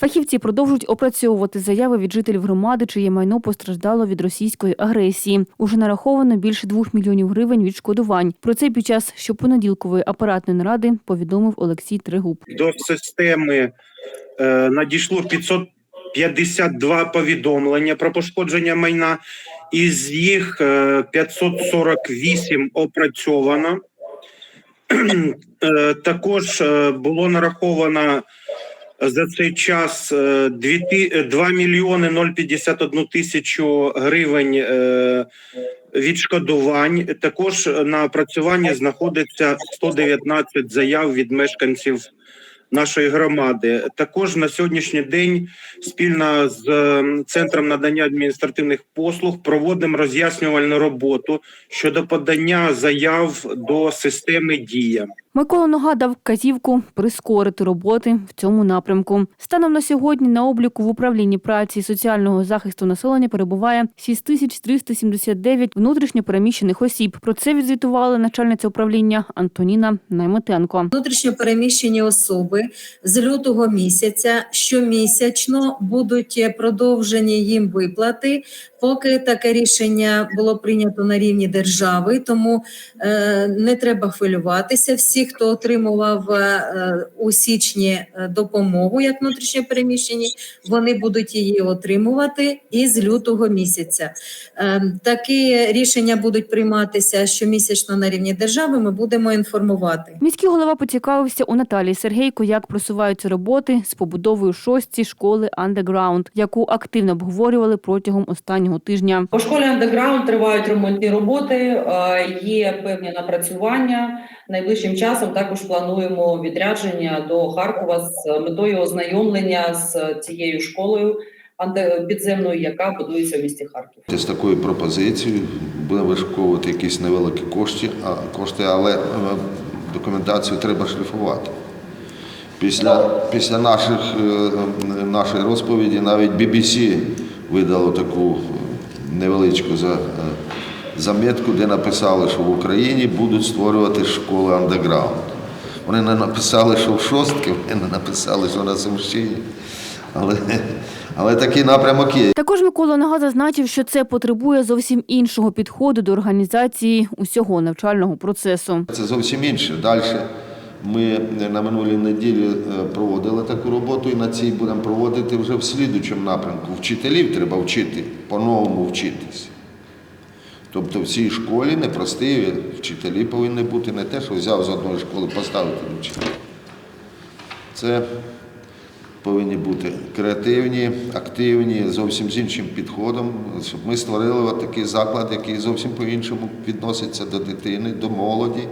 Фахівці продовжують опрацьовувати заяви від жителів громади, чиє майно постраждало від російської агресії. Уже нараховано більше двох мільйонів гривень відшкодувань. Про це під час щопонеділкової апаратної наради повідомив Олексій Трегуб. До системи е, надійшло 552 повідомлення про пошкодження майна, із їх е, 548 опрацьовано. Е, Також е, було нараховано за цей час е, дві ти- 2 мільйони 051 тисячу гривень е, відшкодувань. Також на опрацюванні знаходиться 119 заяв від мешканців нашої громади. Також на сьогоднішній день спільно з е, центром надання адміністративних послуг проводимо роз'яснювальну роботу щодо подання заяв до системи Дія. Микола Нога дав вказівку прискорити роботи в цьому напрямку. Станом на сьогодні на обліку в управлінні праці і соціального захисту населення перебуває 6379 внутрішньо переміщених осіб. Про це відзвітувала начальниця управління Антоніна Найметенко. Внутрішньо переміщені особи з лютого місяця щомісячно будуть продовжені їм виплати, поки таке рішення було прийнято на рівні держави. Тому е, не треба хвилюватися. Всі, хто отримував е, у січні е, допомогу як внутрішньо переміщені, вони будуть її отримувати із лютого місяця. Е, такі рішення будуть прийматися щомісячно на рівні держави. Ми будемо інформувати. Міський голова поцікавився у Наталії Сергейко, як просуваються роботи з побудовою шостій школи андеграунд, яку активно обговорювали протягом останнього тижня. По школі андеграунд тривають ремонтні роботи, е, є певні напрацювання. Найближчим часом також плануємо відрядження до Харкова з метою ознайомлення з цією школою анте- підземною, яка будується в місті Харків. З такою пропозицією будемо вишуковувати якісь невеликі кошти, а, кошти, але е, документацію треба шліфувати. Після, після наших, е, нашої розповіді навіть BBC видало таку невеличку за, е, заметку, де написали, що в Україні будуть створювати школи андеграунд. Вони не написали, що в шостки, вони не написали, що на Сумщині. Але, але такий напрямок є. Також Микола Нога зазначив, що це потребує зовсім іншого підходу до організації усього навчального процесу. Це зовсім інше. Далі ми на минулій неділі е, проводили таку роботу і на цій будемо проводити вже в слідучому напрямку. Вчителів треба вчити, по-новому вчитися. Тобто в цій школі непрості вчителі повинні бути не те, що взяв з одної школи, поставити до вчителя. Це повинні бути креативні, активні, зовсім з іншим підходом, щоб ми створили такий заклад, який зовсім по-іншому відноситься до дитини, до молоді,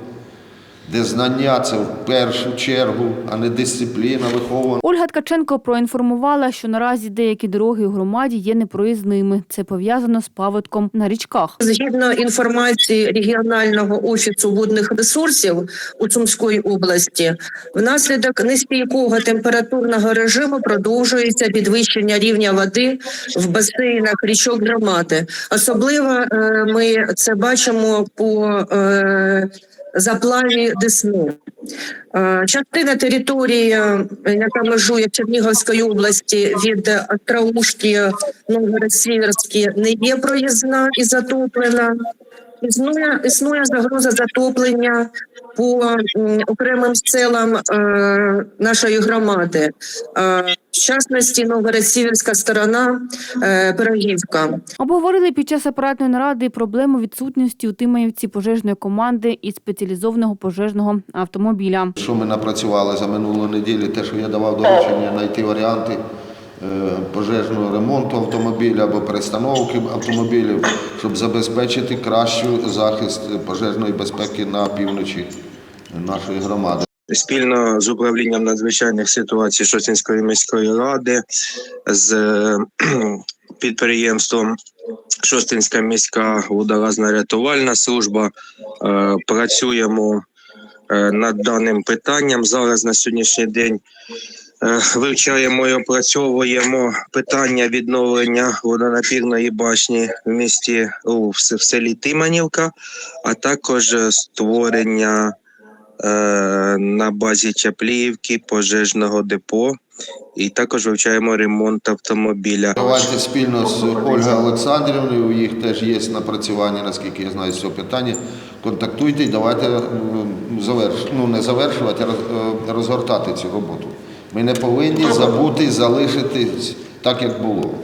де знання це в першу чергу, а не дисципліна, виховування. Ольга Ткаченко проінформувала, що наразі деякі дороги у громаді є непроїзними. Це пов'язано з паводком на річках. Згідно інформації регіонального офісу водних ресурсів у Сумської області, внаслідок нестійкого температурного режиму продовжується підвищення рівня води в басейнах річок громади. Особливо е, ми це бачимо по е, заплаві Десни. Е, Частина території, е, яка межує Чернігівської області від Остроушки, Новгород-Сіверський, не є проїзна і затоплена. Існує, існує загроза затоплення по окремим селам е, нашої громади. В частності Новгород-Сіверська сторона, е, Пирогівка. Обговорили під час апаратної наради проблему відсутності у Тимаївці пожежної команди і спеціалізованого пожежного автомобіля. Що ми напрацювали за минулу неділю, те, що я давав доручення знайти варіанти е, пожежного ремонту автомобіля або перестановки автомобілів, щоб забезпечити кращий захист пожежної безпеки на півночі нашої громади. Спільно з управлінням надзвичайних ситуацій Шосінської міської ради з підприємством Шостинська міська водолазна рятувальна служба е, працюємо е, над даним питанням. Зараз на сьогоднішній день е, вивчаємо і опрацьовуємо питання відновлення водонапірної башні в місті в селі Тиманівка, а також створення на базі Чапліївки, пожежного депо. І також вивчаємо ремонт автомобіля. Давайте спільно з Ольгою Олександрівною, у їх теж є напрацювання, наскільки я знаю, з цього питання. Контактуйте і давайте м, заверш... ну, не завершувати, а е, розгортати цю роботу. Ми не повинні забути залишити так, як було.